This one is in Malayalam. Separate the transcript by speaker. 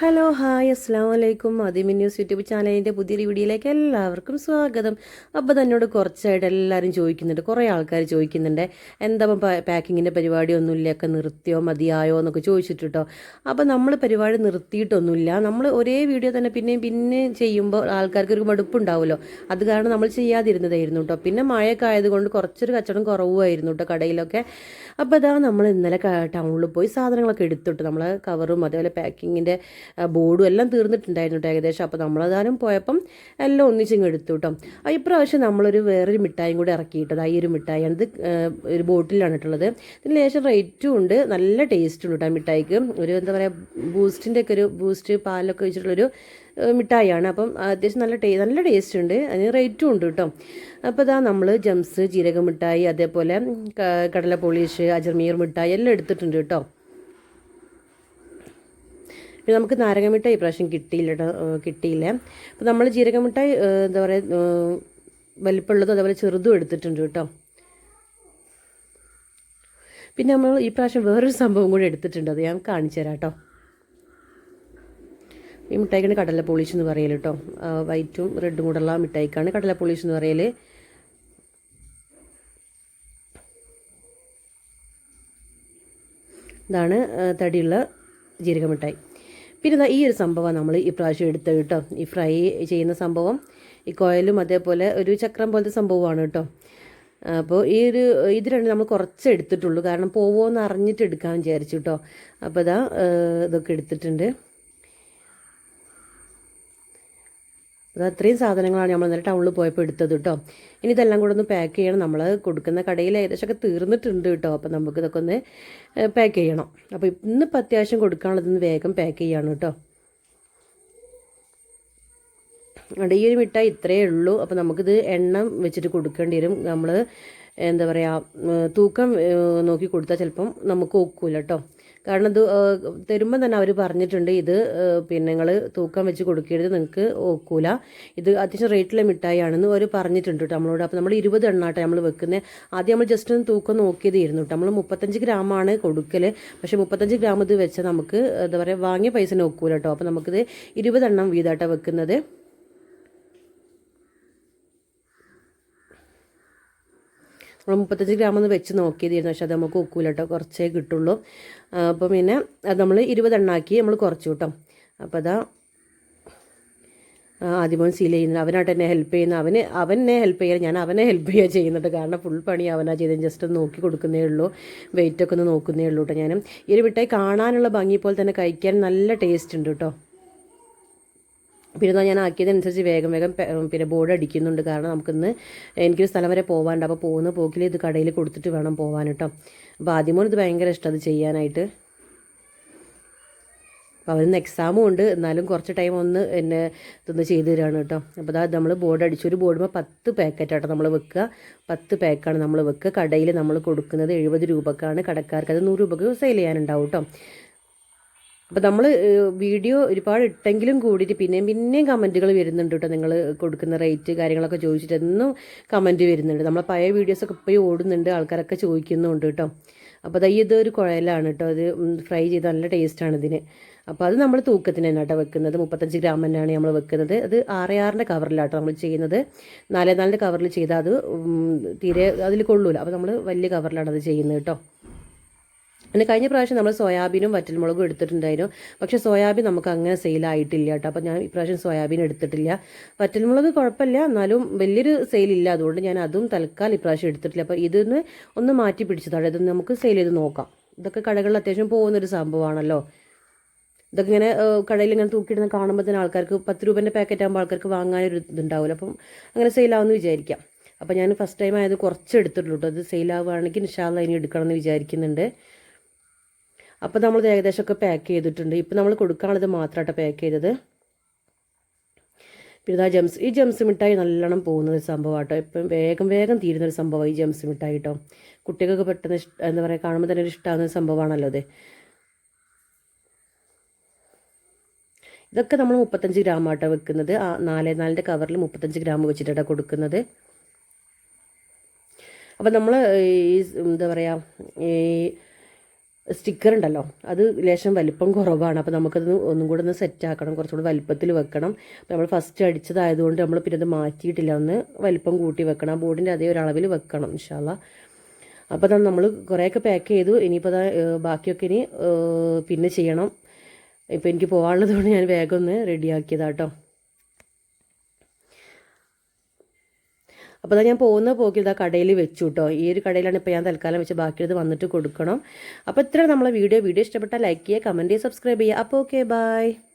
Speaker 1: ഹലോ ഹായ് അസ്സാം വലൈക്കും അതിമി ന്യൂസ് യൂട്യൂബ് ചാനലിന്റെ പുതിയൊരു വീഡിയോയിലേക്ക് എല്ലാവർക്കും സ്വാഗതം. അപ്പോൾ തന്നോട് കുറച്ചായിട്ട് എല്ലാവരും ചോദിക്കുന്നുണ്ട്. കുറേ ആൾക്കാർ ചോദിക്കുന്നുണ്ട്. എന്താ പാക്കിങ്ങിന്റെ പരിപാടിയൊന്നുമില്ല ഒക്കെ നിർത്തിയോ മതിയായോ എന്നൊക്കെ ചോദിച്ചിട്ട് കേട്ടോ അപ്പോൾ നമ്മൾ പരിപാടി നിർത്തിയിട്ടൊന്നുമില്ല. നമ്മൾ ഒരേ വീഡിയോ തന്നെ പിന്നെയും പിന്നെ ചെയ്യുമ്പോൾ ആൾക്കാർക്ക് ഒരു മടുപ്പുണ്ടാവുമല്ലോ. അത് കാരണം നമ്മൾ ചെയ്യാതിരുന്നതായിരുന്നു കേട്ടോ പിന്നെ മഴയൊക്കെ ആയതുകൊണ്ട് കുറച്ചൊരു കച്ചവടം കുറവുമായിരുന്നു കേട്ടോ കടയിലൊക്കെ. അപ്പോൾ അതാ നമ്മൾ ഇന്നലെ ടൗണിൽ പോയി സാധനങ്ങളൊക്കെ എടുത്തിട്ട് നമ്മൾ കവറും അതേപോലെ പാക്കിങ്ങിന്റെ ബോർഡും എല്ലാം തീർന്നിട്ടുണ്ടായിരുന്നു കേട്ടോ ഏകദേശം. അപ്പോൾ നമ്മളതാനും പോയപ്പം എല്ലാം ഒന്നിച്ചിങ്ങ് എടുത്തു കേട്ടോ. ആ ഇപ്രാവശ്യം നമ്മളൊരു വേറൊരു മിഠായും കൂടി ഇറക്കിയിട്ടത് ഈ ഒരു മിഠായിയാണ് ഇത് ഒരു ബോട്ടിലാണ് ഇട്ടുള്ളത്. ഇതിന് ലേശം റേറ്റും ഉണ്ട്. നല്ല ടേസ്റ്റ് ഉണ്ട് കേട്ടോ മിഠായിക്ക്. ഒരു എന്താ പറയുക ബൂസ്റ്റിന്റെ ഒക്കെ ഒരു ബൂസ്റ്റ് പാലൊക്കെ വെച്ചിട്ടുള്ളൊരു മിഠായിയാണ്. അപ്പം അത്യാവശ്യം നല്ല ടേ നല്ല ടേസ്റ്റ് ഉണ്ട്. അതിന് റേറ്റും ഉണ്ട് കേട്ടോ. അപ്പോൾ ഇതാ നമ്മൾ ജംസ് ജീരക മിഠായി അതേപോലെ കടല അജർമീർ മിഠായി എല്ലാം എടുത്തിട്ടുണ്ട് കേട്ടോ. പിന്നെ നമുക്ക് നാരങ്ങമിഠായി ഇപ്രാവശ്യം കിട്ടിയില്ല കേട്ടോ കിട്ടിയില്ല. അപ്പോൾ നമ്മൾ ജീരകമിഠായി എന്താ പറയുക വലിപ്പമുള്ളതും അതേപോലെ ചെറുതും എടുത്തിട്ടുണ്ട് കേട്ടോ. പിന്നെ നമ്മൾ ഈ പ്രാവശ്യം വേറൊരു സംഭവം കൂടി എടുത്തിട്ടുണ്ട്. അത് ഞാൻ കാണിച്ചു തരാം കേട്ടോ. ഈ മിഠായിക്കാണ് കടല പോളിഷ് എന്ന് പറയൽ കേട്ടോ വൈറ്റും റെഡും കൂടെയുള്ള മിഠായിക്കാണ് കടല പോളിഷ് എന്ന് പറയൽ ഇതാണ് തടിയുള്ള ജീരക മിഠായി പിന്നെ ഈ ഒരു സംഭവം നമ്മൾ ഈ പ്രാവശ്യം എടുത്തത് കേട്ടോ. ഈ ഫ്രൈ ചെയ്യുന്ന സംഭവം ഈ കോയലും അതേപോലെ ഒരു ചക്രം പോലത്തെ സംഭവമാണ് കേട്ടോ. അപ്പോൾ ഈ ഒരു ഇത് രണ്ട് നമ്മൾ കുറച്ച് എടുത്തിട്ടുള്ളൂ. കാരണം പോവോ എന്ന് അറിഞ്ഞിട്ട് എടുക്കാൻ വിചാരിച്ചു കേട്ടോ. അപ്പോൾ ഇതാ ഇതൊക്കെ എടുത്തിട്ടുണ്ട്. അത് അത്രയും സാധനങ്ങളാണ് നമ്മൾ ഇന്നലെ ടൗണിൽ പോയപ്പോൾ എടുത്തത് കേട്ടോ ഇനി ഇതെല്ലാം കൂടെ ഒന്ന് പാക്ക് ചെയ്യണം. നമ്മൾ കൊടുക്കുന്ന കടയിൽ ഏകദേശമൊക്കെ തീർന്നിട്ടുണ്ട് കേട്ടോ അപ്പോൾ നമുക്ക് ഇതൊക്കെ ഒന്ന് പാക്ക് ചെയ്യണം. അപ്പോൾ ഇന്നിപ്പോൾ അത്യാവശ്യം കൊടുക്കാനുള്ളതൊന്ന് വേഗം പാക്ക് ചെയ്യണം കേട്ടോ അവിടെ ഈ ഒരു മിഠായി ഇത്രയേ ഉള്ളൂ. അപ്പോൾ നമുക്കിത് എണ്ണം വെച്ചിട്ട് കൊടുക്കേണ്ടി വരും. നമ്മൾ എന്താ പറയുക തൂക്കം നോക്കി കൊടുത്താൽ ചിലപ്പം നമുക്ക് ഒക്കില്ല കേട്ടോ കാരണം ഇത് തരുമ്പോൾ തന്നെ അവർ പറഞ്ഞിട്ടുണ്ട് ഇത് പിന്നെ നിങ്ങൾ തൂക്കം വെച്ച് കൊടുക്കരുത് നിങ്ങൾക്ക് ഒക്കൂല. ഇത് അത്യാവശ്യം റേറ്റിലെ മിഠായിയാണെന്ന് അവർ പറഞ്ഞിട്ടുണ്ട് കേട്ടോ നമ്മളോട്. അപ്പോൾ നമ്മൾ ഇരുപത് എണ്ണാട്ടെ നമ്മൾ വെക്കുന്നത് ആദ്യം നമ്മൾ ജസ്റ്റ് ഒന്ന് തൂക്കം നോക്കിയതായിരുന്നു കേട്ടോ നമ്മൾ മുപ്പത്തഞ്ച് ഗ്രാമാണ് കൊടുക്കൽ പക്ഷേ മുപ്പത്തഞ്ച് ഗ്രാം ഇത് വെച്ചാൽ നമുക്ക് എന്താ പറയുക വാങ്ങിയ പൈസ നോക്കൂല കേട്ടോ അപ്പോൾ നമുക്കിത് ഇരുപതെണ്ണം വീതമായിട്ടാണ് വെക്കുന്നത്. നമ്മൾ മുപ്പത്തഞ്ച് ഗ്രാം ഒന്ന് വെച്ച് നോക്കിയതായിരുന്നു. പക്ഷെ അത് നമുക്ക് ഒക്കൂല കേട്ടോ കുറച്ചേ കിട്ടുള്ളൂ. അപ്പോൾ പിന്നെ അത് നമ്മൾ ഇരുപതെണ്ണാക്കി നമ്മൾ കുറച്ചു കേട്ടോ അപ്പോൾ അതാ ആദ്യമോൻ സീൽ ചെയ്യുന്നത്. അവനായിട്ട് എന്നെ ഹെൽപ്പ് ചെയ്യുന്ന. അവന് അവനെ ഹെൽപ്പ് ചെയ്യാൻ ഞാൻ അവനെ ഹെൽപ്പ് ചെയ്യുക ചെയ്യുന്നുണ്ട് കാരണം ഫുൾ പണി അവനാ ചെയ്തത്. ജസ്റ്റ് ഒന്ന് നോക്കി കൊടുക്കുന്നേ ഉള്ളൂ. വെയിറ്റൊക്കെ ഒന്ന് നോക്കുന്നേ ഉള്ളൂ കേട്ടോ ഞാൻ ഇരുവിട്ടായി കാണാനുള്ള ഭംഗി പോലെ തന്നെ കഴിക്കാൻ നല്ല ടേസ്റ്റ് ഉണ്ട് കേട്ടോ പിന്നെ ഞാൻ ആക്കിയതനുസരിച്ച് വേഗം വേഗം പിന്നെ ബോർഡ് അടിക്കുന്നുണ്ട്. കാരണം നമുക്കിന്ന് എനിക്കൊരു സ്ഥലം വരെ പോകാനുണ്ട് അപ്പോൾ പോകുന്ന പോക്കിൽ ഇത് കടയിൽ കൊടുത്തിട്ട് വേണം പോകാൻ കേട്ടോ അപ്പോൾ ആദ്യമോ ഇത് ഭയങ്കര ഇഷ്ടം അത് ചെയ്യാനായിട്ട്. അപ്പോൾ അവരിന്ന് എക്സാമും ഉണ്ട്. എന്നാലും കുറച്ച് ടൈം ഒന്ന് എന്നെ ഇതൊന്ന് ചെയ്തു തരാണ് കേട്ടോ അപ്പോൾ അതായത് നമ്മൾ ബോർഡ് അടിച്ചു. ഒരു ബോർഡുമ്പോൾ പത്ത് പാക്കറ്റ് ആട്ടോ നമ്മൾ വെക്കുക പത്ത് പാക്കാണ് നമ്മൾ വെക്കുക കടയിൽ നമ്മൾ കൊടുക്കുന്നത് എഴുപത് രൂപക്കാണ് കടക്കാർക്ക്. അത് നൂറ് രൂപക്ക് സെയിൽ ചെയ്യാനുണ്ടാവും കേട്ടോ അപ്പോൾ നമ്മൾ വീഡിയോ ഒരുപാട് ഇട്ടെങ്കിലും കൂടിയിട്ട് പിന്നെയും പിന്നെയും കമന്റുകൾ വരുന്നുണ്ട് കേട്ടോ നിങ്ങൾ കൊടുക്കുന്ന റേറ്റ് കാര്യങ്ങളൊക്കെ ചോദിച്ചിട്ട് എന്നും കമന്റ് വരുന്നുണ്ട്. നമ്മളെ പഴയ വീഡിയോസൊക്കെ ഇപ്പോഴും ഓടുന്നുണ്ട് ആൾക്കാരൊക്കെ ചോദിക്കുന്നുണ്ട് കേട്ടോ അപ്പോൾ അതായത് ഇതൊരു കുഴലാണ് കേട്ടോ അത് ഫ്രൈ ചെയ്ത് നല്ല ടേസ്റ്റാണ് ഇതിന്. അപ്പോൾ അത് നമ്മൾ തൂക്കത്തിന് തന്നെ കേട്ടോ വെക്കുന്നത്. മുപ്പത്തഞ്ച് ഗ്രാം തന്നെയാണ് നമ്മൾ വെക്കുന്നത്. അത് ആറ് ആറിന്റെ കവറിലാട്ടോ നമ്മൾ ചെയ്യുന്നത്. നാലേ നാലിന്റെ കവറിൽ ചെയ്താൽ അത് തീരെ അതിൽ കൊള്ളൂല. അപ്പോൾ നമ്മൾ വലിയ കവറിലാണ് അത് ചെയ്യുന്നത് കേട്ടോ പിന്നെ കഴിഞ്ഞ പ്രാവശ്യം നമ്മൾ സോയാബീനും വറ്റൽമുളകും എടുത്തിട്ടുണ്ടായിരുന്നു. പക്ഷേ സോയാബീൻ നമുക്ക് അങ്ങനെ സെയിലായിട്ടില്ല കേട്ടോ. അപ്പോൾ ഞാൻ ഇപ്രാവശ്യം സോയാബീൻ എടുത്തിട്ടില്ല. വറ്റൽമുളക് കുഴപ്പമില്ല. എന്നാലും വലിയൊരു സെയിലില്ല അതുകൊണ്ട് ഞാൻ അതും തൽക്കാലം ഇപ്രാവശ്യം എടുത്തിട്ടില്ല. അപ്പോൾ ഇതിന്ന് ഒന്ന് മാറ്റി പിടിച്ചതാണ് ഇത് നമുക്ക് സെയിൽ ചെയ്ത് നോക്കാം. ഇതൊക്കെ കടകളിൽ അത്യാവശ്യം പോകുന്നൊരു സംഭവമാണല്ലോ. ഇതൊക്കെ ഇങ്ങനെ കടയിൽ ഇങ്ങനെ തൂക്കിയിടുന്ന കാണുമ്പോൾ തന്നെ ആൾക്കാർക്ക് പത്ത് രൂപേന്റെ പാക്കറ്റ് ആകുമ്പോൾ ആൾക്കാർക്ക് വാങ്ങാനൊരു ഇതുണ്ടാവില്ല അപ്പം അങ്ങനെ സെയിലാവുമെന്ന് വിചാരിക്കാം. അപ്പോൾ ഞാൻ ഫസ്റ്റ് ടൈം ആയത് കുറച്ച് എടുത്തിട്ടുള്ളൂ അത് സെയിലാവുകയാണെങ്കിൽ ഇൻഷാല്ല ഇനി എടുക്കണമെന്ന് വിചാരിക്കുന്നുണ്ട്. അപ്പോൾ നമ്മൾ ഏകദേശമൊക്കെ പാക്ക് ചെയ്തിട്ടുണ്ട്. ഇപ്പോൾ നമ്മൾ കൊടുക്കാനുള്ളത് മാത്രമായിട്ട് പാക്ക് ചെയ്തത്. പിന്നെ ആ ജംസ് ഈ ജംസ് മിഠായി നല്ലോണം പോകുന്ന ഒരു സംഭവം കേട്ടോ ഇപ്പം വേഗം വേഗം തീരുന്ന ഒരു സംഭവം ഈ ജംസ് മിഠായി കേട്ടോ കുട്ടികൾക്ക് പെട്ടെന്ന് ഇഷ്ട എന്താ പറയുക കാണുമ്പോൾ തന്നെ ഒരു ഇഷ്ടമാകുന്ന സംഭവമാണല്ലോ അത് ഇതൊക്കെ നമ്മൾ മുപ്പത്തഞ്ച് ഗ്രാം ആട്ടോ വെക്കുന്നത്. ആ നാല് നാലിന്റെ കവറിൽ മുപ്പത്തഞ്ച് ഗ്രാം വെച്ചിട്ടാണ് കൊടുക്കുന്നത്. അപ്പം നമ്മൾ ഈ എന്താ പറയുക ഈ സ്റ്റിക്കർ ഉണ്ടല്ലോ അത് ലേശം വലിപ്പം കുറവാണ്. അപ്പോൾ നമുക്കത് ഒന്നും കൂടെ ഒന്ന് സെറ്റ് ആക്കണം കുറച്ചുകൂടി വലിപ്പത്തിൽ വെക്കണം. അപ്പോൾ നമ്മൾ ഫസ്റ്റ് അടിച്ചതായതുകൊണ്ട് നമ്മൾ പിന്നെ അത് മാറ്റിയിട്ടില്ല. ഒന്ന് വലിപ്പം കൂട്ടി വെക്കണം. ആ ബോർഡിന്റെ അതേ ഒരു അളവിൽ വെക്കണം ഇൻഷാല്ല അപ്പോൾ തന്നെ നമ്മൾ കുറേയൊക്കെ പാക്ക് ചെയ്തു. ഇനിയിപ്പോൾ അത് ബാക്കിയൊക്കെ ഇനി പിന്നെ ചെയ്യണം. ഇപ്പോൾ എനിക്ക് പോകാനുള്ളതുകൊണ്ട് ഞാൻ വേഗം ഒന്ന് റെഡിയാക്കിയതാട്ടോ അപ്പോൾ അതാ ഞാൻ പോകുന്ന പോക്കിൽ ഇതാ കടയിൽ വെച്ചു കേട്ടോ ഈ ഒരു കടയിലാണ് ഇപ്പോൾ ഞാൻ തൽക്കാലം വെച്ച് ബാക്കിയത് വന്നിട്ട് കൊടുക്കണം. അപ്പോൾ ഇത്ര നമ്മളെ വീഡിയോ. വീഡിയോ ഇഷ്ടപ്പെട്ടാൽ ലൈക്ക് ചെയ്യുക കമന്റ് ചെയ്യുക സബ്സ്ക്രൈബ് ചെയ്യുക. അപ്പോൾ ഓക്കെ ബൈ